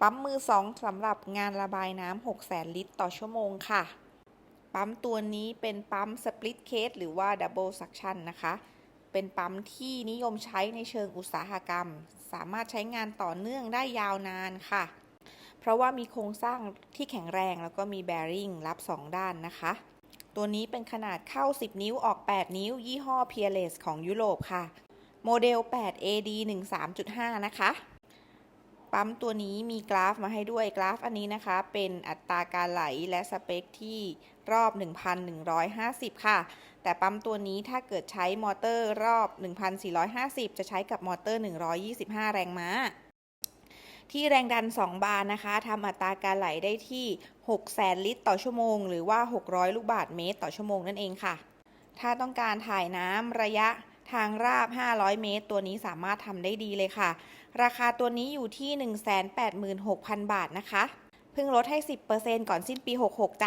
ปั๊มมือสองสำหรับงานระบายน้ำ6แสนลิตรต่อชั่วโมงค่ะ ปั๊มตัวนี้เป็นปั๊มสปลิตเคสหรือว่าดับเบิลซักชันนะคะ เป็นปั๊มที่นิยมใช้ในเชิงอุตสาหกรรม สามารถใช้งานต่อเนื่องได้ยาวนานค่ะ เพราะว่ามีโครงสร้างที่แข็งแรงแล้วก็มีแบริ่งรับ 2 ด้านนะคะ ตัวนี้เป็นขนาดเข้า 10 นิ้วออก 8 นิ้ว ยี่ห้อ Peerless ของยุโรปค่ะ โมเดล 8 AD 13.5 นะคะ ปั๊มตัวนี้มีกราฟมาให้ด้วยกราฟอันนี้นะคะ เป็นอัตราการไหลและสเปคที่รอบ 1,150 ค่ะ แต่ปั๊มตัวนี้ถ้าเกิดใช้มอเตอร์รอบ 1,450 จะใช้กับมอเตอร์ 125 แรงม้า ที่แรงดัน 2 บาร์นะคะทำอัตราการไหลได้ที่6แสนลิตรต่อชั่วโมง หรือว่า 600 ลูกบาศก์เมตร ต่อชั่วโมงนั่นเองค่ะ ถ้าต้องการถ่ายน้ำระยะ ทางราบ 500 เมตร ตัวนี้สามารถทำได้ดีเลยค่ะ ราคาตัวนี้อยู่ที่ 186,000 บาทนะคะ เพิ่งลดให้ 10%ก่อนสิ้นปี 66จ้ะ